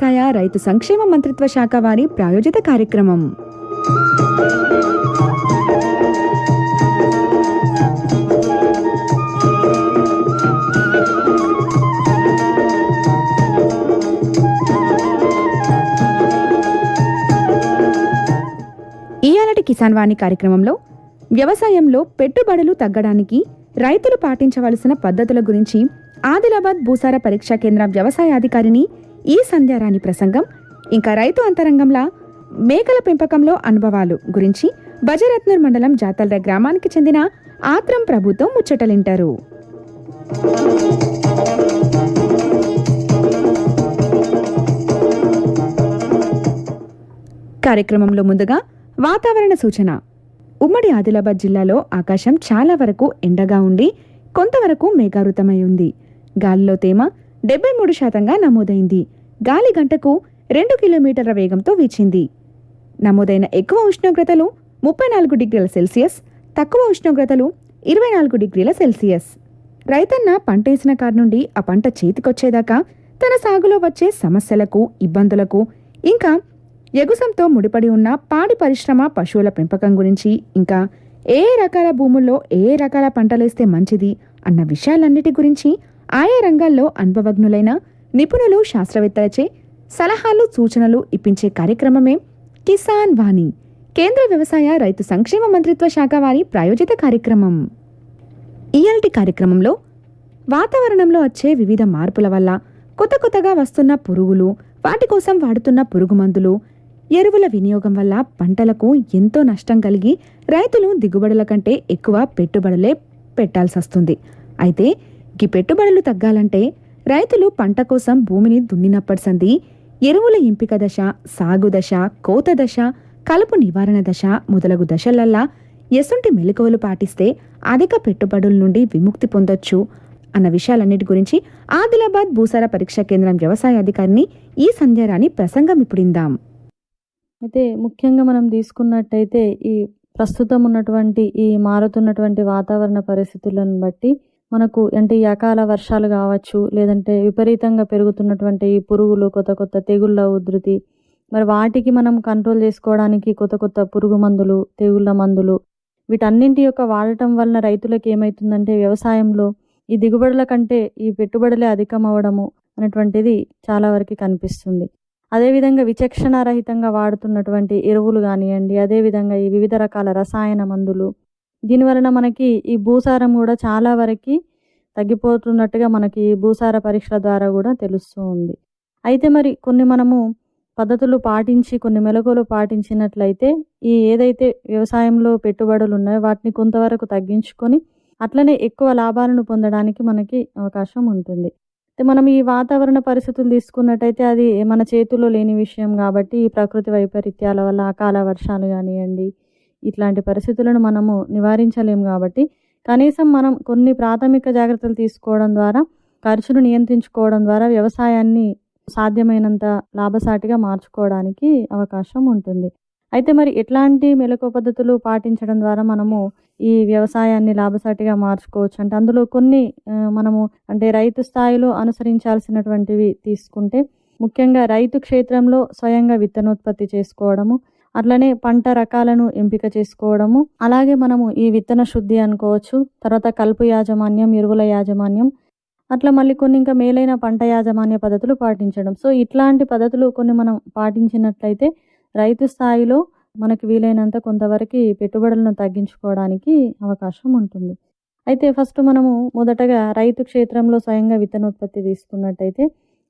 వ్యవసాయ రైతు సంక్షేమ మంత్రిత్వ శాఖ వారి ప్రాయోజిత కార్యక్రమం. ఈయాలటి కిసాన్ వాణి కార్యక్రమంలో వ్యవసాయంలో పెట్టుబడులు తగ్గడానికి రైతులు పాటించవలసిన పద్ధతుల గురించి ఆదిలాబాద్ భూసార పరీక్షా కేంద్రం వ్యవసాయాధికారిని ఈ సంధ్యారాణి ప్రసంగం ఇంకా రైతు అంతరంగంలా మేకల పెంపకంలో అనుభవాలు గురించి బజరత్నూర్ మండలం జాతల్ర గ్రామానికి చెందిన ఆత్రం ప్రభుతో ముచ్చటలింటారు. కార్యక్రమంలో ముందుగా వాతావరణ సూచన. ఉమ్మడి ఆదిలాబాద్ జిల్లాలో ఆకాశం చాలా వరకు ఎండగా ఉండి కొంతవరకు మేఘావృతమై ఉంది. గాలిలో తేమ డెబ్బై మూడు శాతంగా నమోదైంది. గాలి గంటకు రెండు కిలోమీటర్ల వేగంతో వీచింది. నమోదైన ఎక్కువ ఉష్ణోగ్రతలు ముప్పై నాలుగు డిగ్రీల సెల్సియస్ తక్కువ ఉష్ణోగ్రతలు ఇరవై నాలుగు డిగ్రీల సెల్సియస్. రైతన్న పంటేసిన కాడ నుండి ఆ పంట చేతికొచ్చేదాకా తన సాగులో వచ్చే సమస్యలకు ఇబ్బందులకు ఇంకా ఎగుసంతో ముడిపడి ఉన్న పాడి పరిశ్రమ పశువుల పెంపకం గురించి ఇంకా ఏ రకాల భూముల్లో ఏ రకాల పంటలేస్తే మంచిది అన్న విషయాలన్నిటి గురించి ఆయా రంగాల్లో అనుభవజ్ఞులైన నిపుణులు శాస్త్రవేత్తలచే సలహాలు సూచనలు ఇప్పించే కార్యక్రమమే కిసాన్ వాణి కేంద్ర వ్యవసాయ రైతు సంక్షేమ మంత్రిత్వ శాఖ వారి ప్రాయోజిత కార్యక్రమం. ఇయాల్టి కార్యక్రమంలో వాతావరణంలో వచ్చే వివిధ మార్పుల వల్ల కొత్త కొత్తగా వస్తున్న పురుగులు వాటి కోసం వాడుతున్న పురుగు మందులు ఎరువుల వినియోగం వల్ల పంటలకు ఎంతో నష్టం కలిగి రైతులు దిగుబడుల కంటే ఎక్కువ పెట్టుబడులే పెట్టాల్సి వస్తుంది అయితే ఈ పెట్టుబడులు తగ్గాలంటే రైతులు పంట కోసం భూమిని దున్నినప్పటి సంది ఎరువుల ఎంపిక దశ సాగు దశ కోత దశ కలుపు నివారణ దశ మొదలగు దశలల్లా ఎసుంటి మెలకువలు పాటిస్తే అధిక పెట్టుబడుల నుండి విముక్తి పొందొచ్చు అన్న విషయాలన్నిటి గురించి ఆదిలాబాద్ భూసార పరీక్షా కేంద్రం వ్యవసాయ అధికారిని ఈ సంధ్యారాణి ప్రసంగం ఇప్పుడిందాం అయితే ముఖ్యంగా మనం తీసుకున్నట్టయితే ఈ ప్రస్తుతం ఉన్నటువంటి ఈ మారుతున్నటువంటి వాతావరణ పరిస్థితులను బట్టి మనకు అంటే ఈ అకాల వర్షాలు కావచ్చు లేదంటే విపరీతంగా పెరుగుతున్నటువంటి ఈ పురుగులు కొత్త కొత్త తెగుళ్ళ ఉధృతి. మరి వాటికి మనం కంట్రోల్ చేసుకోవడానికి కొత్త కొత్త పురుగు మందులు తెగుళ్ళ మందులు వీటన్నింటి యొక్క వాడటం వలన రైతులకు ఏమవుతుందంటే వ్యవసాయంలో ఈ దిగుబడుల కంటే ఈ పెట్టుబడులే అధికం అవ్వడము అనేటువంటిది చాలా వరకు కనిపిస్తుంది. అదేవిధంగా విచక్షణ రహితంగా వాడుతున్నటువంటి ఎరువులు కానివ్వండి అదేవిధంగా ఈ వివిధ రకాల రసాయన మందులు దీనివలన మనకి ఈ భూసారం కూడా చాలా వరకు తగ్గిపోతున్నట్టుగా మనకి ఈ భూసార పరీక్షల ద్వారా కూడా తెలుస్తూ ఉంది. అయితే మరి కొన్ని మనము పద్ధతులు పాటించి కొన్ని మెలకువలు పాటించినట్లయితే ఈ ఏదైతే వ్యవసాయంలో పెట్టుబడులు ఉన్నాయో వాటిని కొంతవరకు తగ్గించుకొని అట్లనే ఎక్కువ లాభాలను పొందడానికి మనకి అవకాశం ఉంటుంది. అయితే మనం ఈ వాతావరణ పరిస్థితులు తీసుకున్నట్టయితే అది మన చేతుల్లో లేని విషయం కాబట్టి ఈ ప్రకృతి వైపరీత్యాల వల్ల అకాల వర్షాలు కానివ్వండి ఇట్లాంటి పరిస్థితులను మనము నివారించలేము కాబట్టి కనీసం మనం కొన్ని ప్రాథమిక జాగ్రత్తలు తీసుకోవడం ద్వారా ఖర్చును నియంత్రించుకోవడం ద్వారా వ్యవసాయాన్ని సాధ్యమైనంత లాభసాటిగా మార్చుకోవడానికి అవకాశం ఉంటుంది. అయితే మరి ఎట్లాంటి మెలకువ పద్ధతులు పాటించడం ద్వారా మనము ఈ వ్యవసాయాన్ని లాభసాటిగా మార్చుకోవచ్చు? అంటే అందులో కొన్ని మనము అంటే రైతు స్థాయిలో అనుసరించాల్సినటువంటివి తీసుకుంటే ముఖ్యంగా రైతు క్షేత్రంలో స్వయంగా విత్తనోత్పత్తి చేసుకోవడము అట్లనే పంట రకాలను ఎంపిక చేసుకోవడము. అలాగే మనము ఈ విత్తన శుద్ధి అనుకోవచ్చు. తర్వాత కలుపు యాజమాన్యం ఎరువుల యాజమాన్యం అట్లా మళ్ళీ కొన్ని ఇంకా మేలైన పంట యాజమాన్య పద్ధతులు పాటించడం. సో ఇట్లాంటి పద్ధతులు కొన్ని మనం పాటించినట్లయితే రైతు స్థాయిలో మనకి వీలైనంత కొంతవరకు పెట్టుబడులను తగ్గించుకోవడానికి అవకాశం ఉంటుంది. అయితే ఫస్ట్ మనము మొదటగా రైతు క్షేత్రంలో స్వయంగా విత్తనోత్పత్తి తీసుకున్నట్టయితే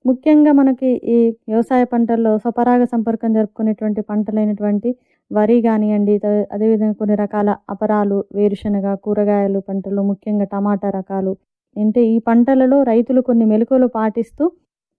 ముఖ్యంగా మనకి ఈ వ్యవసాయ పంటల్లో స్వపరాగ సంపర్కం జరుపుకునేటువంటి పంటలైనటువంటి వరి కానివ్వండి అదేవిధంగా కొన్ని రకాల అపరాలు వేరుశనగ కూరగాయలు పంటలు ముఖ్యంగా టమాటా రకాలు. అంటే ఈ పంటలలో రైతులు కొన్ని మెలకువలు పాటిస్తూ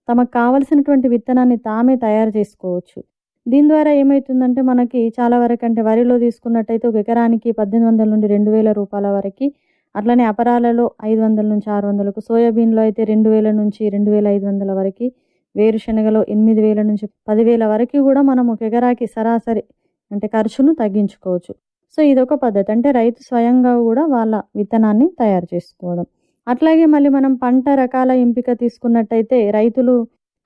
తమకు కావలసినటువంటి విత్తనాన్ని తామే తయారు చేసుకోవచ్చు. దీని ద్వారా ఏమవుతుందంటే మనకి చాలా వరకు అంటే వరిలో తీసుకున్నట్టయితే ఒక ఎకరానికి పద్దెనిమిది వందల నుండి రెండు వేల రూపాయల వరకు అట్లనే అపరాలలో ఐదు వందల నుంచి ఆరు వందలకు సోయాబీన్లో అయితే రెండు వేల నుంచి రెండు వేల ఐదు వందల వరకు వేరుశనగలో ఎనిమిది వేల నుంచి పదివేల వరకు కూడా మనం ఒక ఎకరాకి సరాసరి అంటే ఖర్చును తగ్గించుకోవచ్చు. సో ఇదొక పద్ధతి. అంటే రైతు స్వయంగా కూడా వాళ్ళ విత్తనాన్ని తయారు చేసుకోవడం. అట్లాగే మళ్ళీ మనం పంట రకాల ఎంపిక తీసుకున్నట్టయితే రైతులు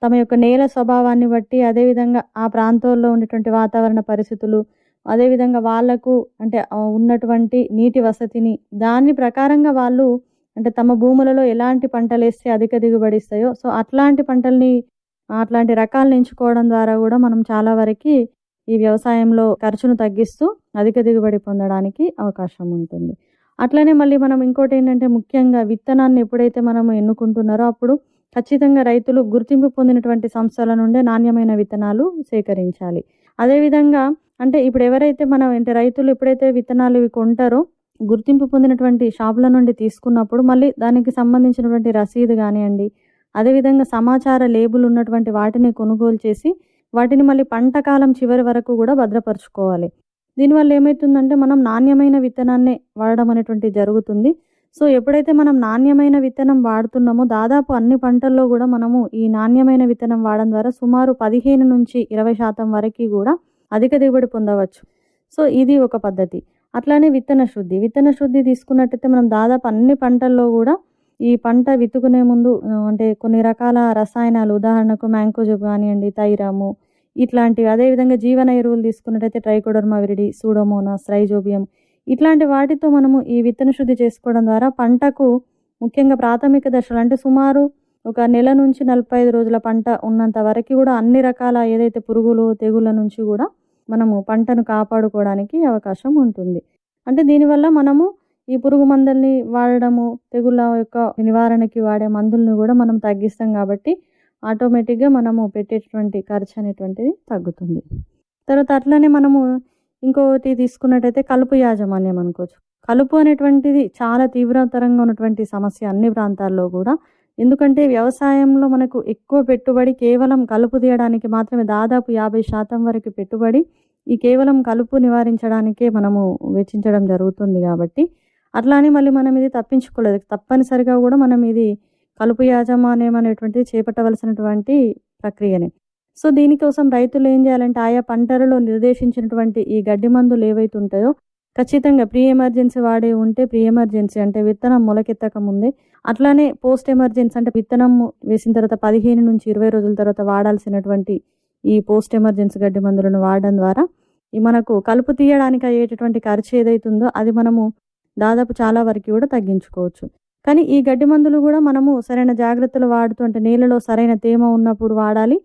తమ యొక్క నేల స్వభావాన్ని బట్టి అదేవిధంగా ఆ ప్రాంతాల్లో ఉండేటువంటి వాతావరణ పరిస్థితులు అదేవిధంగా వాళ్ళకు అంటే ఉన్నటువంటి నీటి వసతిని దాని ప్రకారంగా వాళ్ళు అంటే తమ భూములలో ఎలాంటి పంటలు వేస్తే అధిక దిగుబడి ఇస్తాయో సో అట్లాంటి పంటల్ని అట్లాంటి రకాలను ఎంచుకోవడం ద్వారా కూడా మనం చాలా వరకు ఈ వ్యవసాయంలో ఖర్చును తగ్గిస్తూ అధిక దిగుబడి పొందడానికి అవకాశం ఉంటుంది. అట్లనే మళ్ళీ మనం ఇంకోటి ఏంటంటే ముఖ్యంగా విత్తనాన్ని ఎప్పుడైతే మనం ఎన్నుకుంటున్నారో అప్పుడు ఖచ్చితంగా రైతులు గుర్తింపు పొందినటువంటి సంస్థల నుండే నాణ్యమైన విత్తనాలు సేకరించాలి. అదేవిధంగా అంటే ఇప్పుడు ఎవరైతే మనం అంటే రైతులు ఎప్పుడైతే విత్తనాలు ఇవి కొంటారో గుర్తింపు పొందినటువంటి షాపుల నుండి తీసుకున్నప్పుడు మళ్ళీ దానికి సంబంధించినటువంటి రసీదు కానివ్వండి అదేవిధంగా సమాచార లేబుల్ ఉన్నటువంటి వాటిని కొనుగోలు చేసి వాటిని మళ్ళీ పంట కాలం చివరి వరకు కూడా భద్రపరచుకోవాలి. దీనివల్ల ఏమవుతుందంటే మనం నాణ్యమైన విత్తనాన్నే వాడడం అనేటువంటి జరుగుతుంది. సో ఎప్పుడైతే మనం నాణ్యమైన విత్తనం వాడుతున్నామో దాదాపు అన్ని పంటల్లో కూడా మనము ఈ నాణ్యమైన విత్తనం వాడడం ద్వారా సుమారు పదిహేను నుంచి ఇరవై శాతం వరకు కూడా అధిక దిగుబడి పొందవచ్చు. సో ఇది ఒక పద్ధతి. అట్లానే విత్తన శుద్ధి. విత్తన శుద్ధి తీసుకున్నట్టయితే మనం దాదాపు అన్ని పంటల్లో కూడా ఈ పంట విత్తుకునే ముందు అంటే కొన్ని రకాల రసాయనాలు ఉదాహరణకు మ్యాంకోజబ్ కానివ్వండి తైరాము ఇట్లాంటివి. అదేవిధంగా జీవన ఎరువులు తీసుకున్నట్టయితే ట్రైకోడర్మా విరిడి సూడోమోనాస్ రైజోబియం ఇట్లాంటి వాటితో మనము ఈ విత్తన శుద్ధి చేసుకోవడం ద్వారా పంటకు ముఖ్యంగా ప్రాథమిక దశలు అంటే సుమారు ఒక నెల నుంచి నలభై ఐదు రోజుల పంట ఉన్నంత వరకు కూడా అన్ని రకాల ఏదైతే పురుగులు తెగుళ్ళ నుంచి కూడా మనము పంటను కాపాడుకోవడానికి అవకాశం ఉంటుంది. అంటే దీనివల్ల మనము ఈ పురుగు మందుల్ని వాడడము తెగుళ్ళ యొక్క నివారణకి వాడే మందుల్ని కూడా మనం తగ్గిస్తాం కాబట్టి ఆటోమేటిక్గా మనము పెట్టేటువంటి ఖర్చు అనేటువంటిది తగ్గుతుంది. తర్వాత అట్లనే మనము ఇంకోటి తీసుకున్నట్టయితే కలుపు యాజమాన్యం అనుకోవచ్చు. కలుపు అనేటువంటిది చాలా తీవ్రతరంగా ఉన్నటువంటి సమస్య అన్ని ప్రాంతాల్లో కూడా. ఎందుకంటే వ్యవసాయంలో మనకు ఎక్కువ పెట్టుబడి కేవలం కలుపు తీయడానికి మాత్రమే దాదాపు యాభై శాతం వరకు పెట్టుబడి ఈ కేవలం కలుపు నివారించడానికే మనము వెచ్చించడం జరుగుతుంది కాబట్టి. అట్లానే మళ్ళీ మనం ఇది తప్పించుకోలేదు. తప్పనిసరిగా కూడా మనం ఇది కలుపు యాజమాన్యం అనేటువంటిది చేపట్టవలసినటువంటి ప్రక్రియనే. సో దీనికోసం రైతులు ఏం చేయాలంటే ఆయా పంటలలో నిర్దేశించినటువంటి ఈ గడ్డి మందులు ఏవైతే ఉంటాయో ఖచ్చితంగా ప్రీ ఎమర్జెన్సీ వాడే ఉంటే ప్రీ ఎమర్జెన్సీ అంటే విత్తనం మొలకెత్తక ముందే అట్లానే పోస్ట్ ఎమర్జెన్సీ అంటే విత్తనం వేసిన తర్వాత పదిహేను నుంచి ఇరవై రోజుల తర్వాత వాడాల్సినటువంటి ఈ పోస్ట్ ఎమర్జెన్సీ గడ్డి మందులను వాడడం ద్వారా ఈ మనకు కలుపు తీయడానికి అయ్యేటటువంటి ఖర్చు ఏదైతుందో అది మనము దాదాపు చాలా వరకు కూడా తగ్గించుకోవచ్చు. కానీ ఈ గడ్డి మందులు కూడా మనము సరైన జాగ్రత్తలు వాడుతూ అంటే నీళ్ళలో సరైన తేమ ఉన్నప్పుడు వాడాలి.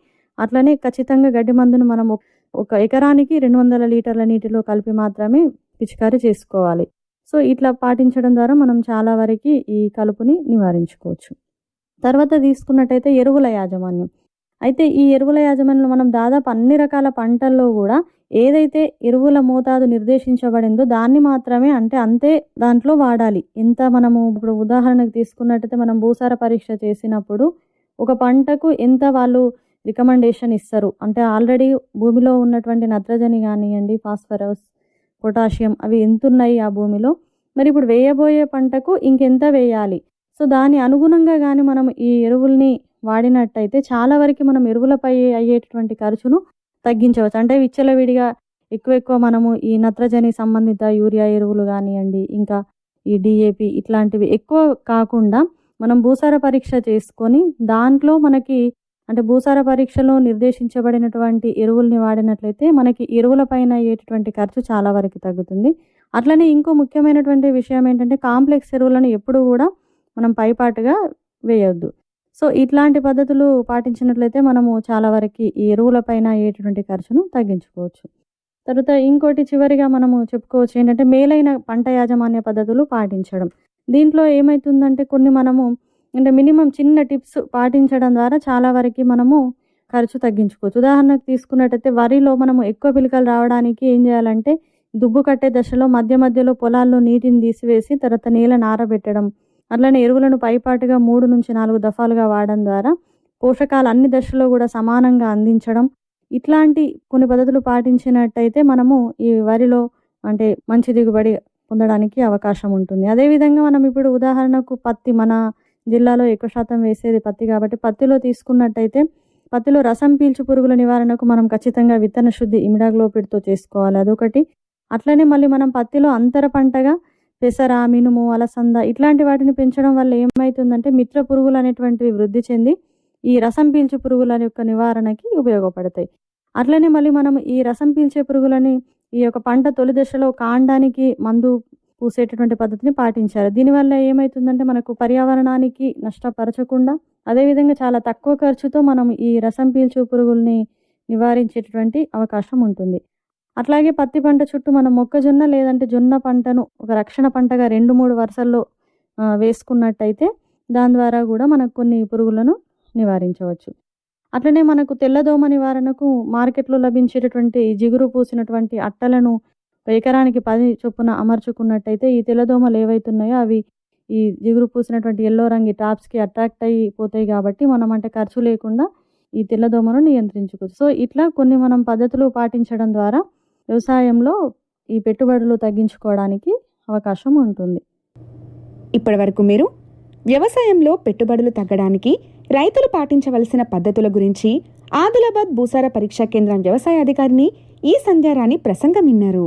అట్లనే ఖచ్చితంగా గడ్డి మందును మనం ఒక- ఎకరానికి రెండు వందల లీటర్ల నీటిలో కలిపి మాత్రమే పిచికారీ చేసుకోవాలి. సో ఇట్లా పాటించడం ద్వారా మనం చాలా వరకు ఈ కలుపుని నివారించుకోవచ్చు. తర్వాత తీసుకున్నట్టయితే ఎరువుల యాజమాన్యం. అయితే ఈ ఎరువుల యాజమాన్యంలో మనం దాదాపు అన్ని రకాల పంటల్లో కూడా ఏదైతే ఎరువుల మోతాదు నిర్దేశించబడిందో దాన్ని మాత్రమే అంటే అంతే దాంట్లో వాడాలి. ఎంత మనము ఇప్పుడు ఉదాహరణకు తీసుకున్నట్టయితే మనం భూసార పరీక్ష చేసినప్పుడు ఒక పంటకు ఎంత వాళ్ళు రికమెండేషన్ ఇస్తారు. అంటే ఆల్రెడీ భూమిలో ఉన్నటువంటి నత్రజని కానివ్వండి ఫాస్ఫరస్ పొటాషియం అవి ఎంత ఉన్నాయి ఆ భూమిలో. మరి ఇప్పుడు వేయబోయే పంటకు ఇంకెంత వేయాలి? సో దాని అనుగుణంగా కానీ మనం ఈ ఎరువుల్ని వాడినట్టయితే చాలా వరకు మనం ఎరువులపై అయ్యేటటువంటి ఖర్చును తగ్గించవచ్చు. అంటే విచ్చలవిడిగా ఎక్కువ ఎక్కువ మనము ఈ నత్రజని సంబంధిత యూరియా ఎరువులు కానివ్వండి ఇంకా ఈ డిఏపి ఇట్లాంటివి ఎక్కువ కాకుండా మనం భూసార పరీక్ష చేసుకొని దాంట్లో మనకి అంటే భూసార పరీక్షలో నిర్దేశించబడినటువంటి ఎరువుల్ని వాడినట్లయితే మనకి ఎరువుల పైన అయ్యేటటువంటి ఖర్చు చాలా వరకు తగ్గుతుంది. అట్లనే ఇంకో ముఖ్యమైనటువంటి విషయం ఏంటంటే కాంప్లెక్స్ ఎరువులను ఎప్పుడు కూడా మనం పైపాటుగా వేయొద్దు. సో ఇట్లాంటి పద్ధతులు పాటించినట్లయితే మనము చాలా వరకు ఈ ఎరువుల పైన అయ్యేటటువంటి ఖర్చును తగ్గించుకోవచ్చు. తర్వాత ఇంకోటి చివరిగా మనము చెప్పుకోవచ్చు ఏంటంటే మేలైన పంట యాజమాన్య పద్ధతులు పాటించడం. దీంట్లో ఏమవుతుందంటే కొన్ని మనము అంటే మినిమం చిన్న టిప్స్ పాటించడం ద్వారా చాలా వరకు మనము ఖర్చు తగ్గించుకోవచ్చు. ఉదాహరణకు తీసుకున్నట్టయితే వరిలో మనము ఎక్కువ పిలకలు రావడానికి ఏం చేయాలంటే దుబ్బు కట్టే దశలో మధ్య మధ్యలో పొలాల్లో నీటిని తీసివేసి తర్వాత నేలను ఆరబెట్టడం. అట్లనే ఎరువులను పైపాటుగా మూడు నుంచి నాలుగు దఫాలుగా వాడడం ద్వారా పోషకాలు అన్ని దశలో కూడా సమానంగా అందించడం. ఇట్లాంటి కొన్ని పద్ధతులు పాటించినట్టయితే మనము ఈ వరిలో అంటే మంచి దిగుబడి పొందడానికి అవకాశం ఉంటుంది. అదేవిధంగా మనం ఇప్పుడు ఉదాహరణకు పత్తి మన జిల్లాలో ఎక్కువ శాతం వేసేది పత్తి కాబట్టి పత్తిలో తీసుకున్నట్టయితే పత్తిలో రసం పీల్చు పురుగుల నివారణకు మనం ఖచ్చితంగా విత్తన శుద్ధి ఇమిడాగ్లోపిడ్తో చేసుకోవాలి. అదొకటి. అట్లనే మళ్ళీ మనం పత్తిలో అంతర పంటగా పెసర మినుము అలసంద ఇట్లాంటి వాటిని పెంచడం వల్ల ఏమవుతుందంటే మిత్ర పురుగులు అనేటువంటివి వృద్ధి చెంది ఈ రసం పీల్చు పురుగుల యొక్క నివారణకి ఉపయోగపడతాయి. అట్లనే మళ్ళీ మనం ఈ రసం పీల్చే పురుగులని ఈ యొక్క పంట తొలి దశలో కాండానికి మందు పూసేటటువంటి పద్ధతిని పాటించారు. దీనివల్ల ఏమవుతుందంటే మనకు పర్యావరణానికి నష్టపరచకుండా అదేవిధంగా చాలా తక్కువ ఖర్చుతో మనం ఈ రసం పీల్చు పురుగుల్ని నివారించేటటువంటి అవకాశం ఉంటుంది. అట్లాగే పత్తి పంట చుట్టూ మనం మొక్కజొన్న లేదంటే జొన్న పంటను ఒక రక్షణ పంటగా రెండు మూడు వరుసల్లో వేసుకున్నట్టయితే దాని ద్వారా కూడా మనకు కొన్ని పురుగులను నివారించవచ్చు. అట్లనే మనకు తెల్లదోమ నివారణకు మార్కెట్లో లభించేటటువంటి జిగురు పూసినటువంటి అట్టలను ఒక ఎకరానికి పది చొప్పున అమర్చుకున్నట్టయితే ఈ తెల్లదోమలు ఏవైతున్నాయో అవి ఈ జిగురు పూసినటువంటి ఎల్లో రంగు టాప్స్కి అట్రాక్ట్ అయిపోతాయి కాబట్టి మనం అంటే ఖర్చు లేకుండా ఈ తెల్లదోమను నియంత్రించుకోవచ్చు. సో ఇట్లా కొన్ని మనం పద్ధతులు పాటించడం ద్వారా వ్యవసాయంలో ఈ పెట్టుబడులు తగ్గించుకోవడానికి అవకాశం ఉంటుంది. ఇప్పటివరకు మీరు వ్యవసాయంలో పెట్టుబడులు తగ్గడానికి రైతులు పాటించవలసిన పద్ధతుల గురించి ఆదిలాబాద్ భూసార పరీక్షా కేంద్రం వ్యవసాయ అధికారిని ఈ సంధ్యారాణి ప్రసంగం విన్నారు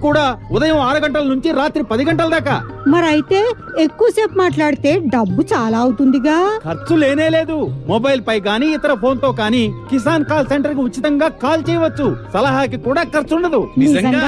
కూడా ఉదయం ఆరు గంటల నుంచి రాత్రి పది గంటల దాకా. మరైతే ఎక్కువసేపు మాట్లాడితే డబ్బు చాలా అవుతుందిగా. ఖర్చు లేనే లేదు. మొబైల్ పై గానీ ఇతర ఫోన్తో కానీ కిసాన్ కాల్ సెంటర్కి ఉచితంగా కాల్ చేయవచ్చు. సలహాకి కూడా ఖర్చు ఉండదు నిజంగా?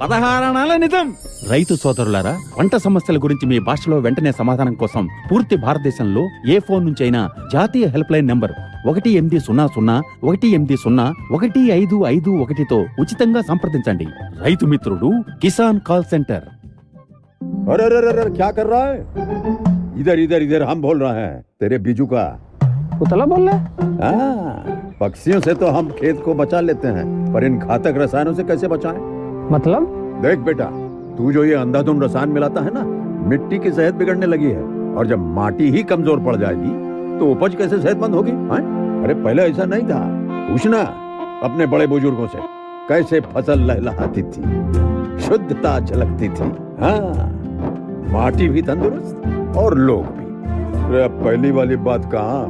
పదహారణాల నిజం రైతు సోదరులారా పంట సమస్యల గురించి మీ భాషలో వెంటనే సమాధానం కోసం పూర్తి భారతదేశంలో ఏ ఫోన్ నుంచి అయినా జాతీయ హెల్ప్ లైన్ నంబర్ ఒకటి ఎనిమిది సున్నా సున్నా ఒకటి ఎనిమిది సున్నా ఒకటి ఐదు ఐదు ఒకటితో ఉచితంగా సంప్రదించండి రైతు మిత్రుడు కిసాన్ కాల్ సెంటర్ अरे अरे अरे अरे, क्या कर रहा है इधर इधर इधर हम बोल रहे हैं तेरे बीजू का पुतला बोल रहा है हाँ, पक्षियों से तो हम खेत को बचा लेते हैं पर इन घातक रसायनों से कैसे बचाएं? मतलब? देख बेटा तू जो ये अंधाधुंध रसायन मिलाता है ना मिट्टी की सेहत बिगड़ने लगी है और जब माटी ही कमज़ोर पड़ जाएगी तो उपज कैसे सेहतमंद होगी हाँ? अरे पहले ऐसा नहीं था। पूछना अपने बड़े बुज़ुर्गों से कैसे फ़सल लहलहाती थी शुद्धता झलकती थी हाँ? माटी भी तंदुरुस्त और लोग भी। अरे पहली वाली बात कहा?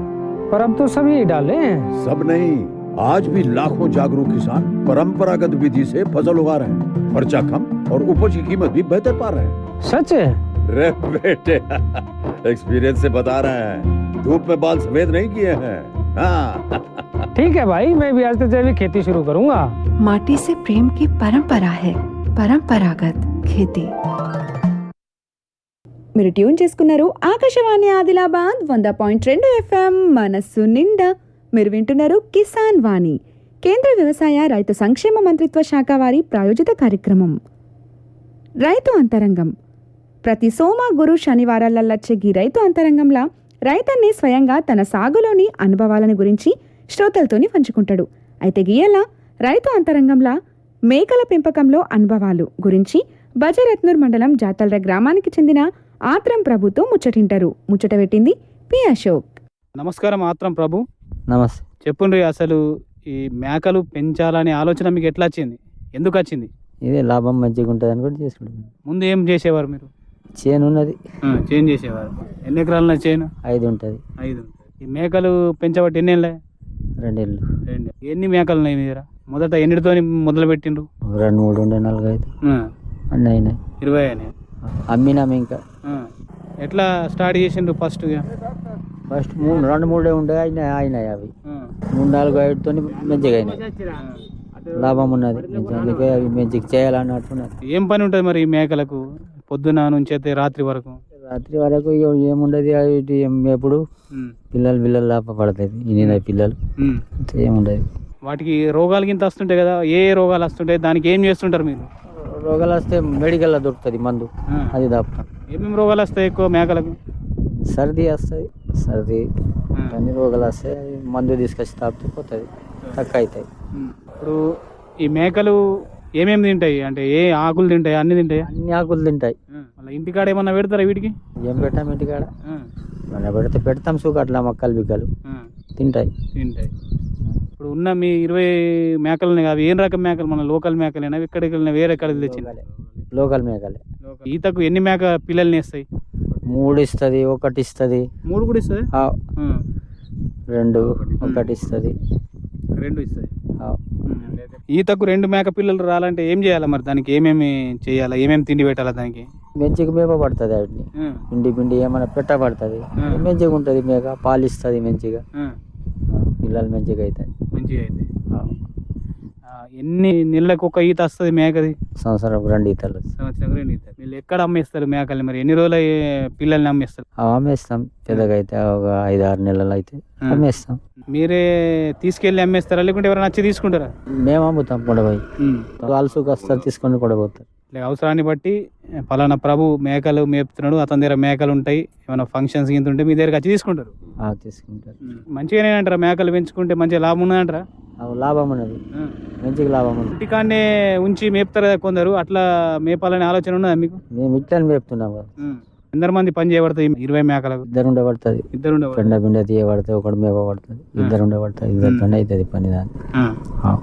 पर अब तो यही डाले हैं। सब नहीं। आज भी लाखों जागरूक किसान परंपरागत विधि से फसल उगा रहे हैं खर्चा कम और उपज की कीमत भी बेहतर पा रहे हैं सच है रे बेटे एक्सपीरियंस से बता रहे हैं धूप में बाल सफेद नहीं किए हैं हाँ ठीक है भाई मैं भी आज से जैविक खेती शुरू करूंगा माटी से प्रेम की परंपरा है परंपरागत खेती మీరు ట్యూన్ చేసుకున్నారు ఆకాశవాణి ఆదిలాబాద్ వంద పాయింట్ రెండు ఎఫ్ఎం మనస్సు నిండా మీరు వింటున్నారు కిసాన్ వాణి. కేంద్ర వ్యవసాయ రైతు సంక్షేమ మంత్రిత్వ శాఖ వారి ప్రాయోజిత కార్యక్రమం. రైతు అంతరంగం. ప్రతి సోమ గురు శనివారాలల్లొచ్చే గీ రైతు అంతరంగంలా రైతన్ని స్వయంగా తన సాగులోని అనుభవాలను గురించి శ్రోతలతోని పంచుకుంటాడు. అయితే గీయల రైతు అంతరంగంలా మేకల పెంపకంలో అనుభవాలు గురించి బజరత్నూర్ మండలం జాతల్ర గ్రామానికి చెందిన ఆత్రం ప్రభుతో ముచ్చటింటారు. ముచ్చట పెట్టింది పి అశోక్. నమస్కారం ఆత్రం ప్రభు. నమస్తే. చెప్పుండ్రి అసలు ఈ మేకలు పెంచాలనే ఆలోచన మీకు ఎట్లా వచ్చింది? ఎందుకు వచ్చింది? ఇదే లాభం మంచిగా ఉంటుంది అని కూడా చేసుకుంటాం ముందు ఏం చేసేవారు మీరు? చేను ఉన్నది. చేంజ్ చేసేవారు. ఎన్ని ఎకరాల చేను? ఐదు ఉంటుంది. ఐదు ఈ మేకలు పెంచబట్టి ఎన్ని ఏళ్ళే రెండేళ్ళు. రెండు. ఎన్ని మేకలు ఉన్నాయి మీ దగ్గర? మొదట ఎన్నిటితో మొదలు పెట్టిండ్రు? రెండు మూడు ఉండే నాలుగు ఐదు అన్నీ అయినాయి. ఇరవై అయినాయి. అమ్మినాం ఇంకా. ఎట్లా స్టార్ట్ చేసిండ్రు ఫస్ట్ ఫస్ట్ మూడు రెండు మూడే ఉండే అయినాయి అయినాయి అవి. మూడు నాలుగు ఐదుతో మంచిగా అయినాయి. లాభం ఉన్నది. అందుకే అవి మంచిగా చేయాలన్నట్టున్నది ఏం పని ఉంటుంది మరి ఈ మేకలకు? పొద్దున నుంచి అయితే రాత్రి వరకు? రాత్రి వరకు ఏముండదు అవి ఇటు ఎప్పుడు? పిల్లలు పిల్లలు లాప పడుతుంది ఈయన పిల్లలు. ఏముండదు. వాటికి రోగాలు గింత వస్తుంటాయి కదా ఏ రోగాలు వస్తుంటాయి దానికి ఏం చేస్తుంటారు మీరు? రోగాలు వస్తే మెడికల్లో దొరుకుతుంది మందు. అది దాపుతాం. ఏమేమి రోగాలు వస్తాయి ఎక్కువ మేకలకు? సర్ది వస్తుంది. సర్ది. అన్ని రోగాలు వస్తాయి అది మందు తీసుకొచ్చి తాపితే పోతుంది. తక్కువ అవుతాయి. ఇప్పుడు ఈ మేకలు ఏమేమి తింటాయి? అంటే ఏ ఆకులు తింటాయి? అన్ని తింటాయి? అన్ని ఆకులు తింటాయి. మళ్ళీ ఇంటికాడ ఏమన్నా పెడతారా వీటికి? ఏం పెట్టాం ఇంటికాడ మన పెడితే పెడతాం సుఖ అట్లా మొక్కలు బిక్కలు. ఆ, తింటాయి. తింటాయి. ఇప్పుడు ఉన్న మీ ఇరవై మేకలు ఉన్నాయి అవి ఏం రకం మేకలు? మన లోకల్ మేకలేనా? ఇక్కడికి వెళ్ళిన వేరే ఎక్కడికి తెచ్చింది లోకల్. మేకలే. ఈతకు ఎన్ని మేక పిల్లల్ని ఇస్తాయి మూడు ఇస్తుంది ఒకటి ఇస్తుంది మూడు కూడా ఇస్తుంది? రెండు ఒకటి ఇస్తుంది. రెండు ఇస్తాయి ఈతకు రెండు మేక పిల్లలు రాలంటే ఏం చేయాలి మరి? దానికి ఏమేమి చేయాలి? ఏమేమి తిండి పెట్టాలి దానికి? మంచిగా మేప పడుతుంది వాటిని పిండి పిండి ఏమైనా పెట్టబడుతుంది. మంచిగా ఉంటుంది మేక పాలు ఇస్తుంది మంచిగా పిల్లలు మంచిగా అవుతాయి. మంచిగా అయితే ఆ, ఎన్ని నెలలకు ఒక ఈత వస్తుంది మేకది? సంవత్సరం రెండు ఈతలు. సంవత్సరం రెండు ఈత వీళ్ళు ఎక్కడ అమ్మేస్తారు మేకల్ని మరి? ఎన్ని రోజులు పిల్లల్ని అమ్మేస్తారు? అమ్మేస్తాం. పెద్దగా అయితే ఒక ఐదు ఆరు నెలలు అయితే అమ్మేస్తాం. మీరే తీసుకెళ్ళి అమ్మేస్తారా? లేకుంటే ఎవరైనా వచ్చి తీసుకుంటారా? మేము అమ్ముతాం కొడబోయి కాల్సుకు వస్తారు తీసుకొని కొడబోతారు లేక అవసరాన్ని బట్టి పలానా ప్రభు మేకలు మేపుతున్నాడు అతని దగ్గర మేకలు ఉంటాయి. ఏమైనా ఫంక్షన్స్ గింత ఉంటే మీ దగ్గరకు వచ్చి తీసుకుంటారు. తీసుకుంటారు. మంచిగానే అంటారా? మేకలు పెంచుకుంటే మంచిగా లాభం ఉన్నదంటారా? లాభం ఉన్నది. మంచిగా లాభం ఉన్నది. ఇంటికాన్నే ఉంచి మేపుతారు కదా కొందరు అట్లా మేపాలనే ఆలోచన ఉన్నదా మీకు? మేము ఇట్లని మేపుతున్నాం కదా. ఎందరు మంది పని చేయబడతాయి ఇరవై మేకలకు? ఇద్దరు ఉండబడుతుంది. ఇద్దరు పెండ బిండ తీయబడుతుంది ఒకటి మేప పడుతుంది ఇద్దరు ఉండబడుతుంది ఇద్దరితోనే అవుతుంది పని దాన్ని కాదు?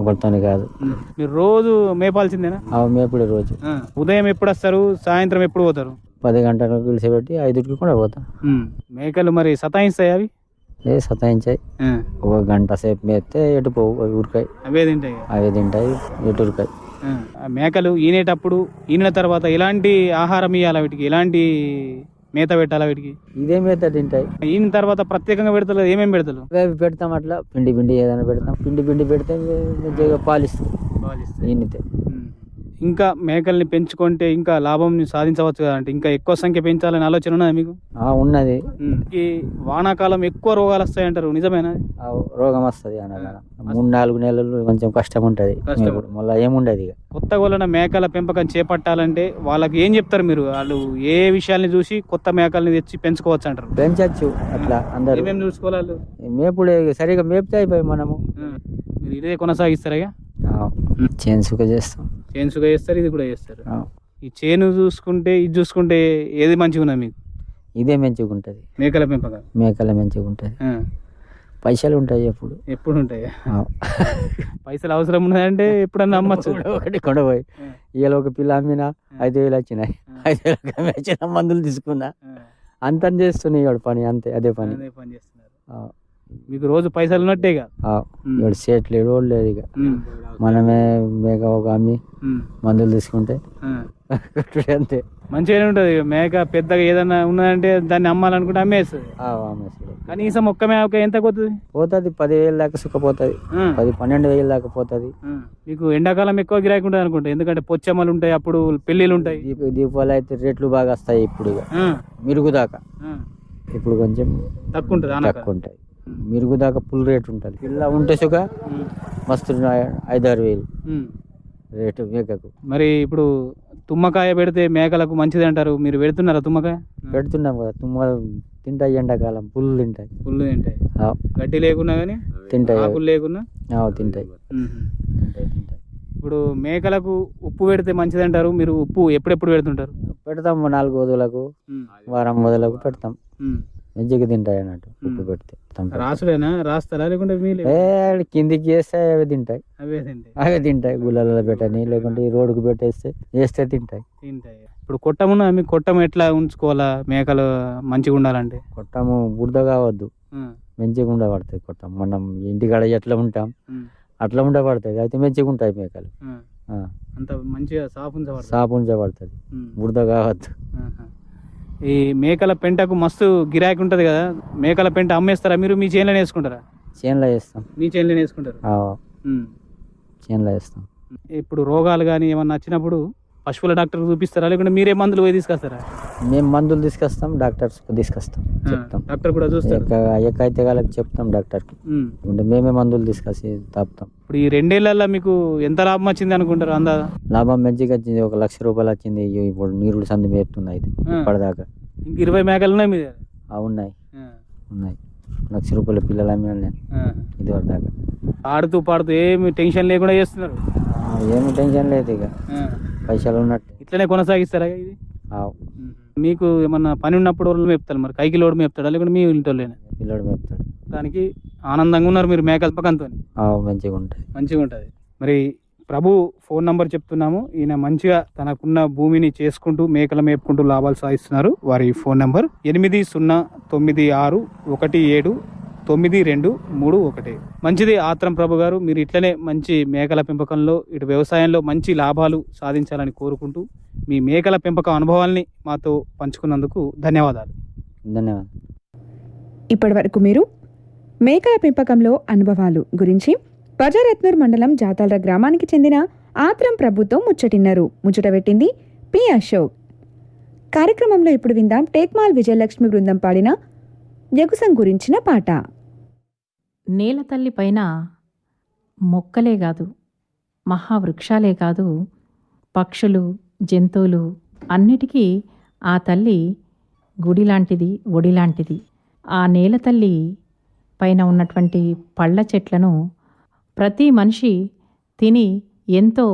ఒకరితోనే కాదు. మీరు రోజు మేపాల్సిందేనా? అవి మేపుడే రోజు. ఉదయం ఎప్పుడు వస్తారు సాయంత్రం ఎప్పుడు పోతారు? పది గంటలకు పిలిచిపెట్టి ఐదుకి కూడా పోతాం. మేకలు మరి సతాయిస్తాయి అవి? ఏ సతాయించాయి. ఒక గంట సేపు మేస్తే ఎటు పోవు అవి ఉరికాయి. అవే తింటాయి. అవి తింటాయి ఎటు ఉరికాయి. మేకలు ఈనేటప్పుడు ఈనిన తర్వాత ఎలాంటి ఆహారం ఇవ్వాలి వీటికి? ఎలాంటి మేత పెట్టాలా వీటికి? ఇదే మేత తింటాయి. ఈయన తర్వాత ప్రత్యేకంగా పెడతారు ఏమేమి పెడతారు అవి పెడతాం అట్లా పిండి పిండి ఏదైనా పెడతాం. పిండి పిండి పెడితే మంచిగా పాలిస్తాం ఈనితే. ఇంకా మేకల్ని పెంచుకుంటే ఇంకా లాభం సాధించవచ్చు కదా అంటే ఇంకా ఎక్కువ సంఖ్య పెంచాలని ఆలోచన ఉన్నదా మీకు? ఉన్నది. ఈ వానాకాలం ఎక్కువ రోగాలు వస్తాయంటారు నిజమేనా? ఆ రోగం వస్తుంది మూడు నాలుగు నెలలు కొంచెం కష్టం. ఉంటుంది. మళ్ళీ ఏముండదు ఇక. కొత్త గొల్లన మేకల పెంపకం చేపట్టాలంటే వాళ్ళకి ఏం చెప్తారు మీరు? వాళ్ళు ఏ విషయాల్ని చూసి కొత్త మేకల్ని తెచ్చి పెంచుకోవచ్చు అంటారు? పెంచచ్చు అట్లా అందరు. ఏమేమి చూసుకోవాలి? మేపుడే సరిగా మేపితే అయిపోయి మనము. మీరు ఇదే కొనసాగిస్తారా చేస్తాం. చేనుసుగా చేస్తారు ఇది కూడా చేస్తారు. ఈ చేను చూసుకుంటే ఇది చూసుకుంటే ఏది మంచిగా ఉన్నది మీకు? ఇదే మంచిగా ఉంటుంది. మేకల పెంపకం? మేకల మంచిగా ఉంటుంది. పైసలు ఉంటాయి ఎప్పుడు. ఎప్పుడు ఉంటాయి. పైసలు అవసరం ఉన్నదంటే ఎప్పుడన్నా అమ్మచ్చు. ఒకటి కొడపోయి ఇవాళ ఒక పిల్ల అమ్మినా ఐదు వేలు వచ్చినాయి. ఐదు వేలకు అమ్మిన మందులు తీసుకున్నా. అంత చేస్తున్నాయి ఇవాడు పని అంతే అదే పని. అదే పని చేస్తున్నారు. మీకు రోజు పైసలు ఉన్నట్టే ఇక. ఇవాడు సేట్ లేడు లేడు ఇక. మనమే మేక ఒక అమ్మి. మందులు తీసుకుంటే అంతే మంచిగానే ఉంటుంది ఇక మేక పెద్దగా ఏదన్నా ఉన్నదంటే దాన్ని అమ్మాలనుకుంటే అమ్మేస్తుంది. కనీసం ఒక్క మేక ఎంత పోతుంది పోతుంది పదివేలు దాకా సుఖపోతుంది. పది పన్నెండు వేలు దాకా పోతుంది. మీకు ఎండాకాలం ఎక్కువ గిరాకీ ఉంటుంది అనుకుంటా ఎందుకంటే పొచ్చమ్మలు ఉంటాయి అప్పుడు పెళ్ళిళ్ళు ఉంటాయి దీప దీపావళి అయితే రేట్లు బాగా వస్తాయి ఇప్పుడు. మిరుగు దాకా. ఇప్పుడు కొంచెం తక్కువ ఉంటుంది. తక్కువ ఉంటాయి మిరుగు దాకా ఫుల్ రేట్ ఉంటుంది. పిల్ల ఉంటే సుఖ. మస్తు ఐదారు వేలు. రేటు మేకకు. మరి ఇప్పుడు తుమ్మకాయ పెడితే మేకలకు మంచిది అంటారు. మీరు పెడుతున్నారా తుమ్మకాయ? పెడుతున్నాం కదా తుమ్మ తింటాయి ఎండాకాలం పుల్లు తింటాయి. ఫుల్ తింటాయి. ఆ, గడ్డి లేకున్నా కానీ తింటాయి. ఆకులు లేకున్నా? ఆ, తింటాయి. ఇప్పుడు మేకలకు ఉప్పు పెడితే మంచిది అంటారు. మీరు ఉప్పు ఎప్పుడెప్పుడు పెడుతుంటారు? పెడతాం నాలుగు వదులకు ఉమ్. వారం వదులకు పెడతాం. మంచిగా తింటాయి అన్నట్టు ఉప్పు పెడితే. రాసుడేనా? రాస్తారా? లేకుంటే కిందికి వేస్తే అవి తింటాయి. అవే తింటాయి. అవే తింటాయి గుళ్ళలో పెట్టని లేకుంటే రోడ్డుకు పెట్టేస్తే వేస్తే తింటాయి. తింటాయి. ఇప్పుడు కొట్టమున్నా మీకు కొట్టం ఎట్లా ఉంచుకోవాలా? మేకలు మంచిగా ఉండాలంటే? కొట్టము బురద కావద్దు. మంచిగా ఉండబడుతుంది కొట్టం. మనం ఇంటికాడ ఎట్లా ఉంటాం. అట్లా ఉండబడుతుంది అయితే మంచిగా ఉంటాయి మేకలు. అంత మంచిగా ఉంచబడుతుంది సాపు ఉంచబడుతుంది ఉమ్. బురద కావద్దు. ఈ మేకల పెంటకు మస్తు గిరాకీ ఉంటది కదా మేకల పెంట అమ్మేస్తారా? మీరు మీ చేనులో వేసుకుంటారా? చేనులో వేస్తాం. మీ చేనులో వేసుకుంటారు. చేనులో వేస్తాం. ఇప్పుడు రోగాలు కానీ ఏమన్నా వచ్చినప్పుడు పశువుల డాక్టర్ చూపిస్తారా? లేకుంటే మీరే మందులు పోయి తీసుకొస్తారా? మేము మందులు తీసుకొస్తాం డాక్టర్స్ తీసుకొస్తాం చెప్తాం. డాక్టర్ కూడా చూస్తారు. ఎక్క అయితే వాళ్ళకి చెప్తాం డాక్టర్కి. మేమే మందులు తీసుకొచ్చి తాపుతాం. ఇప్పుడు ఈ రెండేళ్ళలో మీకు ఎంత లాభం వచ్చింది అనుకుంటారు అందా లాభం మంచిగా వచ్చింది ఒక లక్ష రూపాయలు వచ్చింది ఇప్పుడు నీరుడు సంది మేపుతున్నాయి ఇది. ఇప్పటిదాకా. ఇంక ఇరవై మేకలు ఉన్నాయి మీ దగ్గర? ఆ, ఉన్నాయి. ఉన్నాయి. లక్ష రూపాయల పిల్లలు అమ్మినా నేను ఆ. ఇది వరకు దాకా ఆడుతూ పాడుతూ ఏమి టెన్షన్ లేకుండా చేస్తున్నారు? ఏమి టెన్షన్ లేదు ఇక. పైసలు ఉన్నట్టు. ఇట్లనే కొనసాగిస్తారా ఇది. మీకు ఏమన్నా పని ఉన్నప్పుడు వాళ్ళు మేపుతారు మరి? కైకి లోడు మేపుతాడా? లేకుంటే మీ ఇంటోళ్ళేనా పిల్లడు మేపుతాడు. దానికి ఆనందంగా ఉన్నారు మీరు మేకల పక్కనతో ఆవు మంచిగా ఉంటుంది మంచిగా ఉంటుంది మరి ప్రభు ఫోన్ నంబర్ చెప్తున్నాము. ఈయన మంచిగా తనకున్న భూమిని చేసుకుంటూ మేకల మేపుకుంటూ లాభాలు సాధిస్తున్నారు. వారి ఫోన్ నంబర్ ఎనిమిది సున్నా తొమ్మిది ఆరు ఒకటి ఏడు తొమ్మిది రెండు మూడు ఒకటి. మంచిది ఆత్రం ప్రభు గారు. మీరు ఇట్లనే మంచి మేకల పెంపకంలో ఇటు వ్యవసాయంలో మంచి లాభాలు సాధించాలని కోరుకుంటూ మీ మేకల పెంపకం అనుభవాల్ని మాతో పంచుకున్నందుకు ధన్యవాదాలు. ధన్యవాదాలు. ఇప్పటి వరకు మీరు మేకల పెంపకంలో అనుభవాలు గురించి బజారత్నూర్ మండలం జాతాల గ్రామానికి చెందిన ఆత్రం ప్రభుత్వం ముచ్చటిన్నారు. ముచ్చట పెట్టింది పి అశోక్. కార్యక్రమంలో ఇప్పుడు విందాం టేక్మాల్ విజయలక్ష్మి బృందం పాడిన యగుసం గురించిన పాట. నేలతల్లి పైన మొక్కలే కాదు మహావృక్షాలే కాదు పక్షులు జంతువులు అన్నిటికీ ఆ తల్లి గుడి లాంటిది ఒడి లాంటిది ఆ నేలతల్లి పైన ఉన్నటువంటి పళ్ళ చెట్లను ప్రతి మనిషి తిని ఎంతో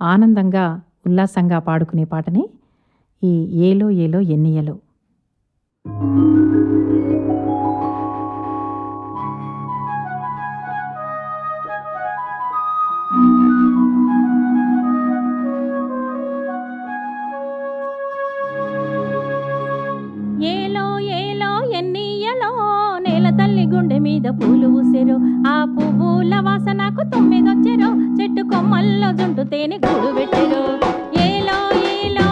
ఆనందంగా ఉల్లాసంగా పాడుకునే పాటని ఈ ఏలో ఏలో ఎన్నియలో. ఏలో ఏలో ఎన్నియలో నేల తల్లి గుండె మీద పూలు ఊసెరో. పూల వాసనకు తొమ్మిదొచ్చెరో. చెట్టు కొమ్మల్లో జుంటు తేనె గూడు పెట్టెరో. ఏలో ఏలో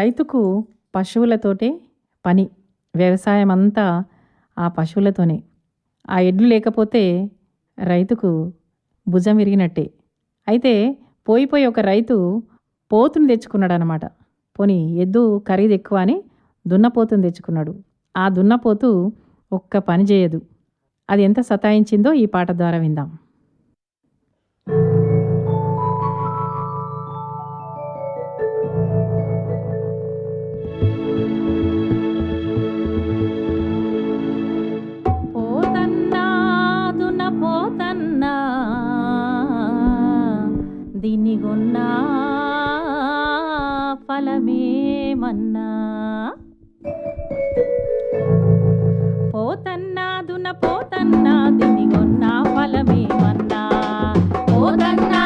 రైతుకు పశువులతోటే పని వ్యవసాయం అంతా ఆ పశువులతోనే. ఆ ఎడ్లు లేకపోతే రైతుకు భుజం విరిగినట్టే. అయితే పోయిపోయి ఒక రైతు పోతుని తెచ్చుకున్నాడు అనమాట పోనీ ఎద్దు ఖరీదు ఎక్కువ అని దున్నపోతుని తెచ్చుకున్నాడు. ఆ దున్నపోతు ఒక్క పని చేయదు. అది ఎంత సతాయించిందో ఈ పాట ద్వారా విందాం. కాలమేమన్నా? పోతన్నాదున పోతన్నా దినిగొన్నా ఫలమేమన్నా? పోతన్నా